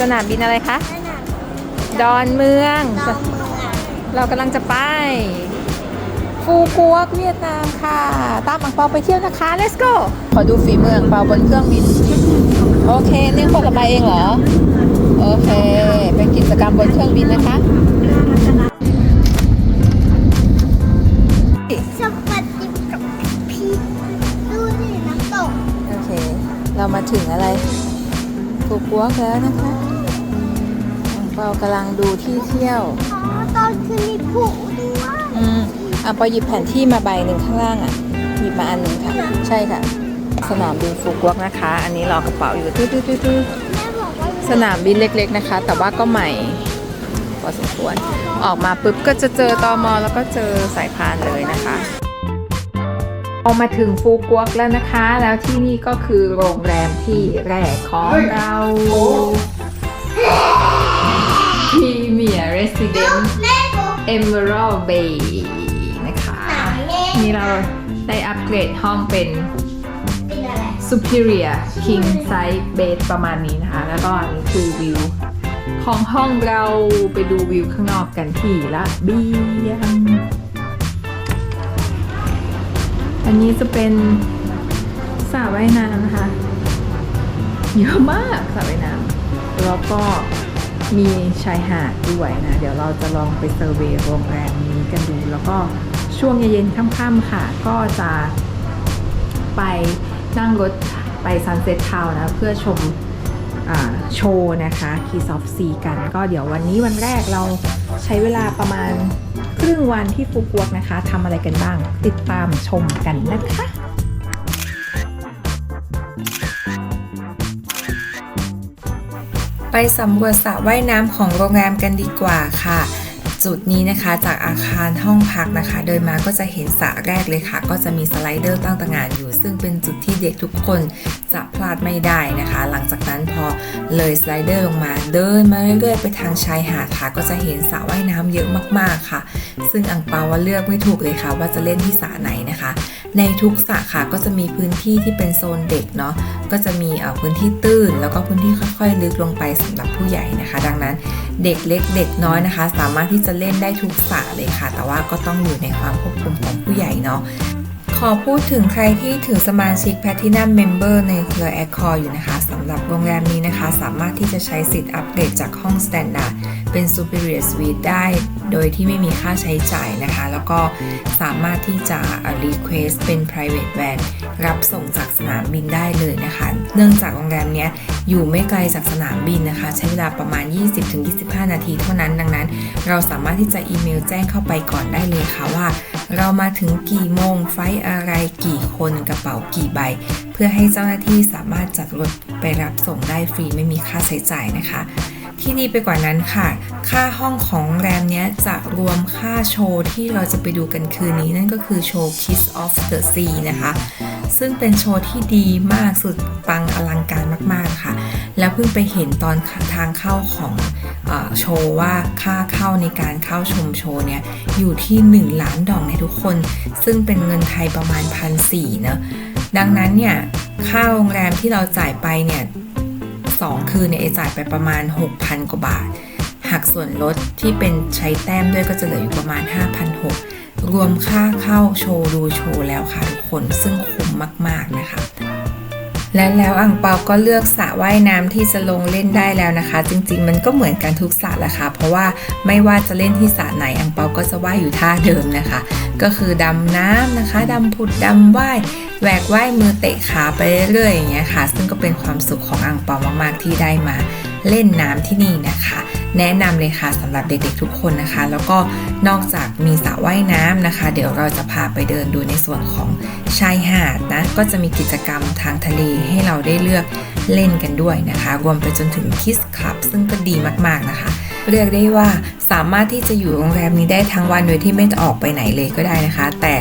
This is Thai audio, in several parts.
สนามบินอะไรคะสนามดอนเมืองดอนเมือง เรากำลังจะไป ฟูกัวกเวียดนามค่ะ ตามอังเปาไปเที่ยวนะคะ let's go ขอดูฝีมืออังเปาบนเครื่องบิน โอเคนี่คนละใบเองเหรอ โอเค เป็นกิจกรรมบนเครื่องบินนะคะสปัดดิบกับพี่ดูดิน้ำตก โอเค เรามาถึงอะไรฟูกัวกแล้วนะคะอัง เปากำลังดูที่เที่ยวอ๋อตอนคืนมีผู้ด้วยอืมอังเปาหยิบแผนที่มาใบหนึ่งข้างล่างอะ หยิบมาอันหนึ่งค่ะ ใช่ค่ะ สนามบินฟูกวกนะคะ อันนี้รอกระเป๋าอยู่ตื้อตื้อตื้อตื้อแม่บอกว่าสนามบินเล็กๆนะคะ แต่ว่าก็ใหม่พอสมควร ออกมาปุ๊บก็จะเจอตอมอแล้วก็เจอสายพานเลยนะคะออกมาถึงฟูกวกแล้วนะคะ แล้วที่นี่ก็คือโรงแรมที่แรกของเราพี เมียร์เรสซิเดนต์แม่บอก Emerald Bay นะคะหนาแม่นี่เราได้อัปเกรดห้องเป็นเป็นอะไร Superior King Size Bed ประมาณนี้นะคะ แล้วก็อันนี้คือวิว ของห้องเราไปดูวิวข้างนอกกันที่ละเบียง อันนี้จะเป็นสระว่ายน้ำนะคะ เยอะมากสระว่ายน้ำแล้วก็ มีชายหาดด้วยนะ เดี๋ยวเราจะลองไปเซอร์เวยโรงแรมนี้กันดู แล้วก็ช่วงเย็นๆค่ำๆค่ะ ก็จะไปนั่งรถไป Sunset Town นะ เพื่อชมอโชว์นะคะ Keys of Sea กัน ก็เดี๋ยววันนี้วันแรกเราใช้เวลาประมาณครึ่งวันที่ฟุกวกนะคะทำอะไรกันบ้าง ติดตามชมกันนะคะ ไปสำรวจสระว่ายน้ำของโรงแรมกันดีกว่าค่ะ จุดนี้นะคะจากอาคารห้องพักนะคะ เดินมาก็จะเห็นสระแรกเลยค่ะ ก็จะมีสไลเดอร์ตั้งตางานอยู่ ซึ่งเป็นจุดที่เด็กทุกคนจะพลาดไม่ได้นะคะ หลังจากนั้นพอเลยสไลเดอร์ลงมาเดินมาเรื่อยๆ ไปทางชายหาดค่ะ ก็จะเห็นสระว่ายน้ำเยอะมากๆค่ะ ซึ่งอังเปาว่าเลือกไม่ถูกเลยค่ะ ว่าจะเล่นที่สระไหนนะคะ ในทุกสระค่ะก็จะมีพื้นที่ที่เป็นโซนเด็กเนาะก็จะมีพื้นที่ตื้น แล้วก็พื้นที่ค่อยๆ ลึกลงไปสำหรับผู้ใหญ่นะคะ ดังนั้นเด็กเล็กเด็กน้อยนะคะ สามารถที่จะเล่นได้ทุกสระเลยค่ะ แต่ว่าก็ต้องอยู่ในความควบคุมของผู้ใหญ่เนาะ ขอพูดถึงใครที่ถือสมาชิก Platinum Member ในเครือ Accor อยู่นะคะสำหรับโรงแรมนี้นะคะ สามารถที่จะใช้สิทธิ์อัปเกรดจากห้อง Standard เป็น Superior Suite ได้ โดยที่ไม่มีค่าใช้จ่ายนะคะ แล้วก็สามารถที่จะ Request เป็น Private Van รับส่งจากสนามบินได้เลยนะคะ เนื่องจากโรงแรมนี้อยู่ไม่ไกลจากสนามบินนะคะ ใช้เวลาประมาณ 20-25 นาทีเท่านั้นดังนั้น เราสามารถที่จะอีเมลแจ้งเข้าไปก่อนได้เลยค่ะว่า เรามาถึงกี่โมงไฟล์อะไรกี่คนกระเป๋ากี่ใบ เพื่อให้เจ้าหน้าที่สามารถจัดรถไปรับส่งได้ฟรีไม่มีค่าใช้จ่ายนะคะ ที่ดีไปกว่านั้นค่ะ ค่าห้องของแรมเนี้ยจะรวมค่าโชว์ที่เราจะไปดูกันคืนนี้นั่นก็คือโชว์ Kiss of the Sea นะคะ ซึ่งเป็นโชว์ที่ดีมากสุดปังอลังการมากๆค่ะ แล้วเพิ่งไปเห็นตอนทางเข้าของอโชว์ว่าค่าเข้าในการเข้าชมโชว์เนี่ยอยู่ที่ 1 ล้านดองในทุกคน ซึ่งเป็นเงินไทยประมาณพันสี่เนะดังนั้นเนี่ยค่าโรงแรมที่เราจ่ายไปเนี่ย สองคืนเนี่ยเอจ่ายไปประมาณ 6,000 กว่าบาท หักส่วนลดที่เป็นใช้แต้มด้วยก็จะเหลืออยู่ประมาณ 5,600 รวมค่าเข้าโชว์ดูโชว์แล้วค่ะทุกคนซึ่งคุ้มมาก ๆ นะคะ และแล้วอ่างเปาก็เลือกสระว่ายน้ำที่จะลงเล่นได้แล้วนะคะ จริงๆ มันก็เหมือนกันทุกสระแหละค่ะ เพราะว่าไม่ว่าจะเล่นที่สระไหนอ่างเปาก็จะว่ายอยู่ท่าเดิมนะคะ ก็คือดำน้ำนะคะ ดำผุดดำว่ายแหวกว่ายมือเตะขาไปเรื่อยๆอย่างเงี้ยค่ะ ซึ่งก็เป็นความสุขของอ่างเปามากๆที่ได้มาเล่นน้ำที่นี่นะคะ แนะนำเลยค่ะสำหรับเด็กๆทุกคนนะคะ แล้วก็นอกจากมีสระว่ายน้ำนะคะ เดี๋ยวเราจะพาไปเดินดูในส่วนของชายหาดนะ ก็จะมีกิจกรรมทางทะเลให้เราได้เลือกเล่นกันด้วยนะคะ รวมไปจนถึงคิสคลับซึ่งก็ดีมากๆนะคะ เรียกได้ว่าสามารถที่จะอยู่โรงแรมนี้ได้ทั้งวันโดยที่ไม่ต้องออกไปไหนเลยก็ได้นะคะ แต่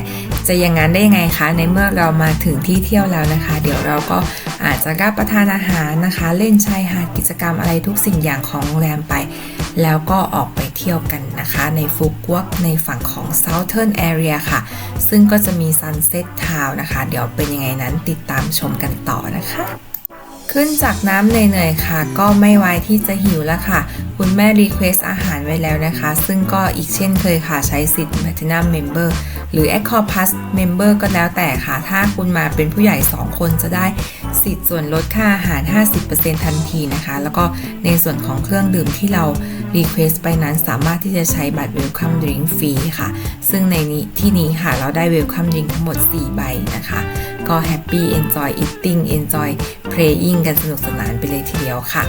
จะอย่างนั้นได้ยังไงคะ ในเมื่อเรามาถึงที่เที่ยวแล้วนะคะ เดี๋ยวเราก็อาจจะรับประทานอาหารนะคะ เล่นชายหาดกิจกรรมอะไรทุกสิ่งอย่างของโรงแรมไป แล้วก็ออกไปเที่ยวกันนะคะ ในฟุกวกในฝั่งของ Southern Area ค่ะ ซึ่งก็จะมี Sunset Town นะคะ เดี๋ยวเป็นยังไงนั้นติดตามชมกันต่อนะคะ ขึ้นจากน้ำเหนื่อยๆค่ะ ก็ไม่ไวที่จะหิวแล้วค่ะ คุณแม่รีเควสอาหารไว้แล้วนะคะ ซึ่งก็อีกเช่นเคยค่ะใช้สิทธิ์ Platinum Member หรือ a c c o Plus Member ก็แล้วแต่ค่ะ ถ้าคุณมาเป็นผู้ใหญ่ 2 คนจะได้สิทธิ์ส่วนลดค่าอาหาร 50%ทันทีนะคะ แล้วก็ในส่วนของเครื่องดื่มที่เรารีเควสไปนั้นสามารถที่จะใช้บัตร Welcome Drink ฟรีค่ะ ซึ่งในนี้ที่นี้ค่ะเราได้ Welcome Drink ทั้งหมด 4 ใบนะคะ ก็ Happy Enjoy Eating Enjoy Playing กันสนุกสนานไปเลยทีเดียวค่ะ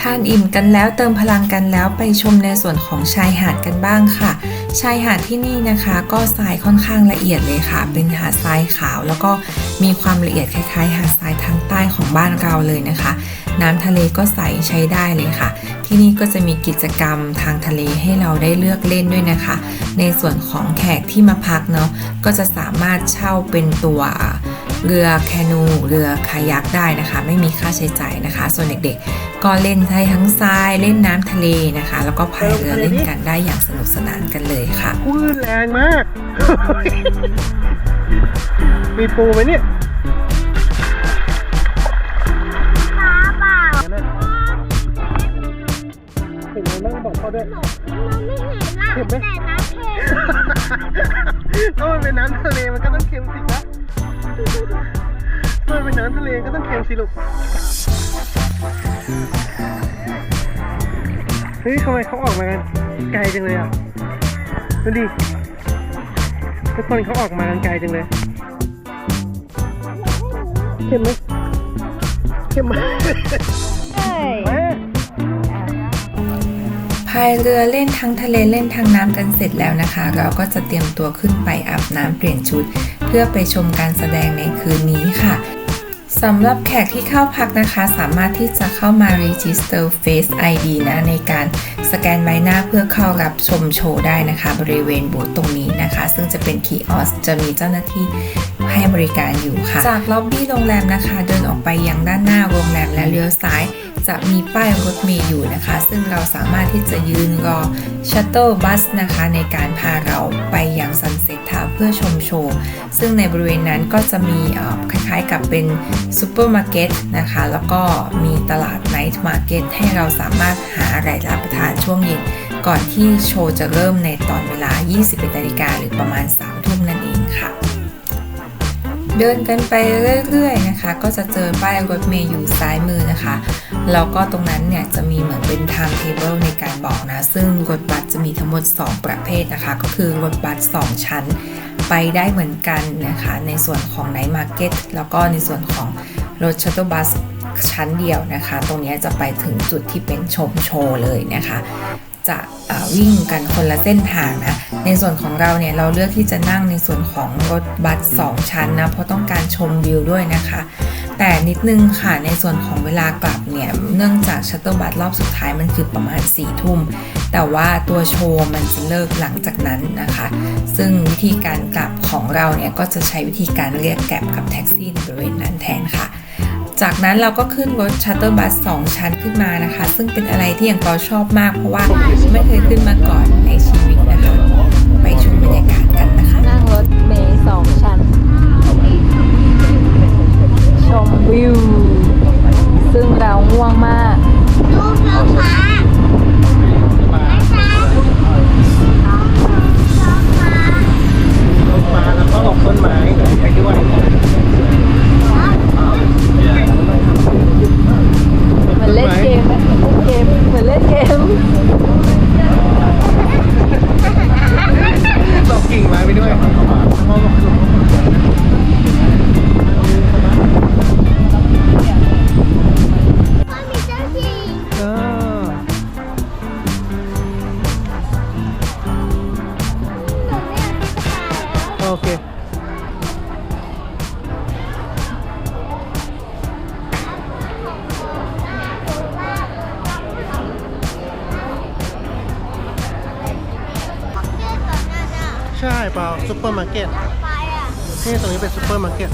ทานอิ่มกันแล้วเติมพลังกันแล้วไปชมในส่วนของชายหาดกันบ้างค่ะ ชายหาดที่นี่นะคะ ก็ทรายค่อนข้างละเอียดเลยค่ะ เป็นหาดทรายขาว แล้วก็มีความละเอียดคล้ายๆ หาดทรายทางใต้ของบ้านเราเลยนะคะ น้ำทะเลก็ใสใช้ได้เลยค่ะ ที่นี่ก็จะมีกิจกรรมทางทะเลให้เราได้เลือกเล่นด้วยนะคะ ในส่วนของแขกที่มาพักเนาะก็จะสามารถเช่าเป็นตัวเรือแคนู เรือคายักได้นะคะ ไม่มีค่าใช้จ่ายนะคะ ส่วนเด็กๆ ก็เล่นได้ทั้งทรายเล่นน้ำทะเลนะคะ แล้วก็พายเรือเล่นกันได้อย่างสนุกสนานกันเลยค่ะคลื่นแรงมาก มีปูไหมเนี่ย ด้วยเราไม่เห็นละเห็นไหมแต่น้ำเค็มก็มันเป็นน้ำทะเลมันก็ต้องเค็มสิครับก็มันเป็นน้ำทะเลก็ต้องเค็มสิลูก เฮ้ยทำไมเขาออกมากันไกลจังเลยอะดูดิทุกคนเขาออกมากันไกลจังเลย เค็มไหมเค็มไหมใช่แม่ พายเรือเล่นทั้งทะเลเล่นทั้งน้ำกันเสร็จแล้วนะคะ เราก็จะเตรียมตัวขึ้นไปอาบน้ำเปลี่ยนชุด เพื่อไปชมการแสดงในคืนนี้ค่ะสำหรับแขกที่เข้าพักนะคะ สามารถที่จะเข้ามา register face ID นะในการสแกนใบหน้าเพื่อเข้ารับชมโชว์ได้นะคะ บริเวณบูธตรงนี้นะคะ ซึ่งจะเป็นคีออสจะมีเจ้าหน้าที่ให้บริการอยู่ค่ะ จากล็อบบี้โรงแรมนะคะ เดินออกไปยังด้านหน้าโรงแรมและเลี้ยวซ้าย จะมีป้ายรถเมล์อยู่นะคะ ซึ่งเราสามารถที่จะยืนรอชัตเต l ลบัสนะคะในการพาเราไปยังซันเซ็ตทาวเพื่อชมโชว์ ซึ่งในบริเวณนั้นก็จะมีคล้ายๆกับเป็นซูเปอร์มาร์เก็ตนะคะ แล้วก็มีตลาดไนท์มาร์เก็ตให้เราสามารถหาอะไรรับประทานช่วงเย็นก่อนที่โชว์จะเริ่มในตอนเวลา 21นาฬิกาหรือประมาณ 3 ทุ่มนั่นเองค่ะ เดินกันไปเรื่อยๆนะคะ ก็จะเจอป้ายรถเมย์อยู่ซ้ายมือนะคะ แล้วก็ตรงนั้นเนี่ยจะมีเหมือนเป็น time table ในการบอกนะ ซึ่งรถบัสจะมีทั้งหมด 2 ประเภทนะคะ ก็คือรถบัส2 ชั้น ไปได้เหมือนกันนะคะ ในส่วนของ night market แล้วก็ในส่วนของรถ shuttle bus ชั้นเดียวนะคะ ตรงนี้จะไปถึงจุดที่เป็นชมโชว์เลยนะคะ จะวิ่งกันคนละเส้นทางนะ ในส่วนของเราเนี่ยเราเลือกที่จะนั่งในส่วนของรถบัส2ชั้นนะ เพราะต้องการชมวิวด้วยนะคะ แต่นิดนึงค่ะในส่วนของเวลากลับเนี่ย เนื่องจากชัตเตอร์บัสรอบสุดท้ายมันคือประมาณ4ี่ทุ่ม แต่ว่าตัวโชว์มันจะเลิกหลังจากนั้นนะคะ ซึ่งวิธีการกลับของเราเนี่ยก็จะใช้วิธีการเรียกแกร็บกับแท็กซี่ในบริเวณนั้นแทนค่ะจากนั้นเราก็ขึ้นรถชัตเตอร์บัส2ชั้นขึ้นมานะคะ ซึ่งเป็นอะไรที่อย่างปอชอบมากเพราะว่าไม่เคยขึ้นมาก่อนในชีวิต นี่ตรงนี้เป็นซูเปอร์มาร์เก็ต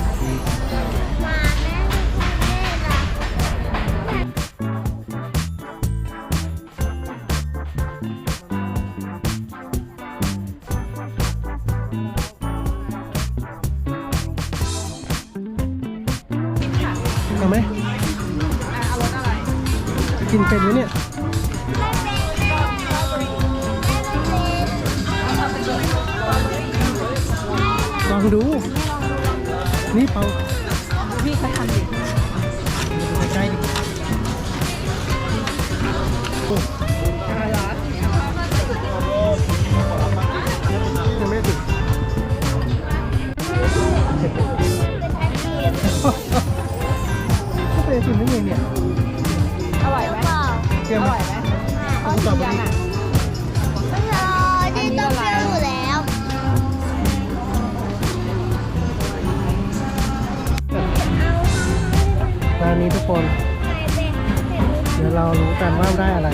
เอาไหมอรรถอะไรกินเป็นไหมเนี่ย ลองดู นี่เปาพี่เขาทำดิดูใกล้ๆดิโอ้ยังไม่ถึงก็เป็นสิ่งนี้เองเนี่ย อร่อยไหมเชื่ออไหมร่อยไหมต้องตอบมาดินี่ นี้ทุกคน เดี๋ยวเรารู้กันว่าได้อะไร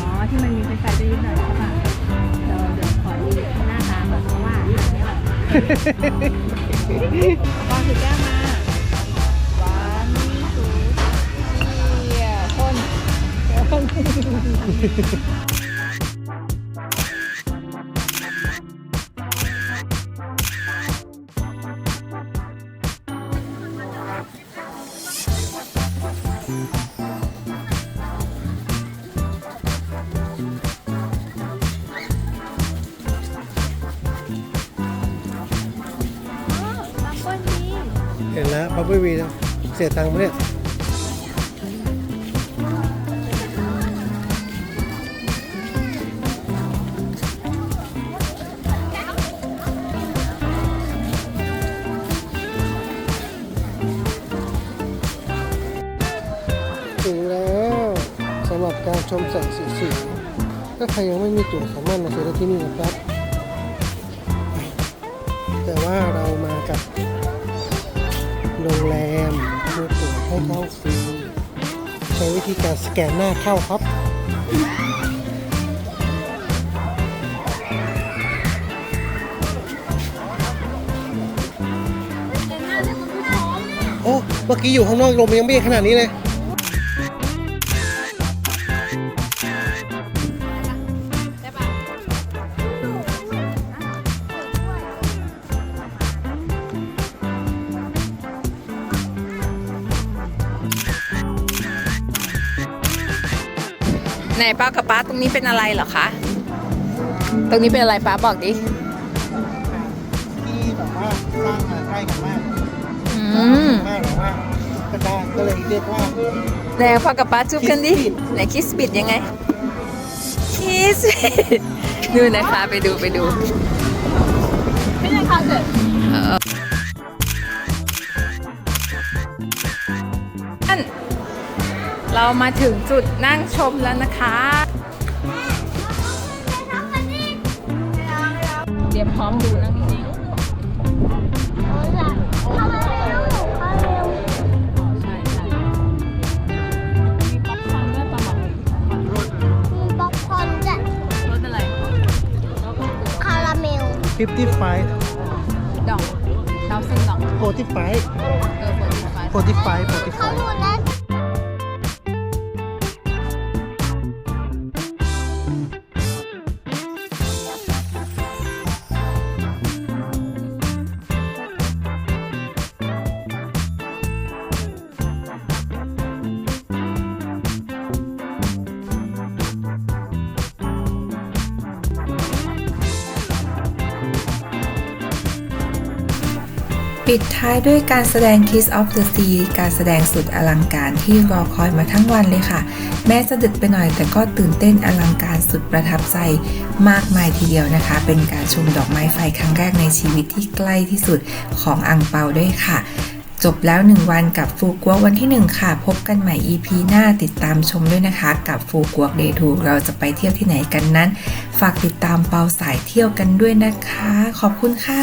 อ๋อ ที่มันมีไฟไฟจะยืดหน่อยใช่ปะเดี๋ยวเดี๋ยวขอดูหน้าตาก่อนเพราะว่าหาไม่ออกก่อนถือแก้วมาหวานสูเสียคน ห็นแล้วบับเบิ้ลวีเสียตังค์ไหมเนี่ยถึงแล้วสำหรับการชมแสงสีเสียงถ้าใครยังไม่มีตั๋วสามารถมาซื้อได้ที่นี่นะครับ วิธีการสแกนหน้าเข้าครับ โอ้ เมื่อกี้อยู่ข้างนอกลมยังไม่เย็นขนาดนี้เลย กับป้าตรงนี้เป็นอะไรเหรอคะ ตรงนี้เป็นอะไรป้าบอกดิ ที่แบบว่าสร้างมาใกล้กันมากอืมมากแบบว่าก็ได้ก็เลยเรียกว่าไหนพ่อกับป้าจุ๊บกันดิไหนคิสปิดยังไง คิสปิดดูนะคะไปดูไปดูไม่ใช่ค่ะเกิดเรามาถึงจุดนั่งชมแล้วนะคะ อมดูนั่งนิ่งเข้ามาเร็วเข้าวๆใช่ใช่มีป๊อปคอร์นด้วยปลาหมึกมีป๊อปคอร์นจะรสอะไรคาราเมล55ดองดาวซิงดอง45เออโฟร์ตี้ไฟ ปิดท้ายด้วยการแสดง Kiss of the Sea การแสดงสุดอลังการที่รอคอยมาทั้งวันเลยค่ะ แม้จะดึกไปหน่อยแต่ก็ตื่นเต้นอลังการสุดประทับใจมากมายทีเดียวนะคะ เป็นการชมดอกไม้ไฟครั้งแรกในชีวิตที่ใกล้ที่สุดของอังเปาด้วยค่ะจบแล้ว 1 วันกับฟูกัววันที่ 1 ค่ะ พบกันใหม่ EP หน้าติดตามชมด้วยนะคะ กับฟูกัวเดทูเราจะไปเที่ยวที่ไหนกันนั้น ฝากติดตามเปาสายเที่ยวกันด้วยนะคะ ขอบคุณค่ะ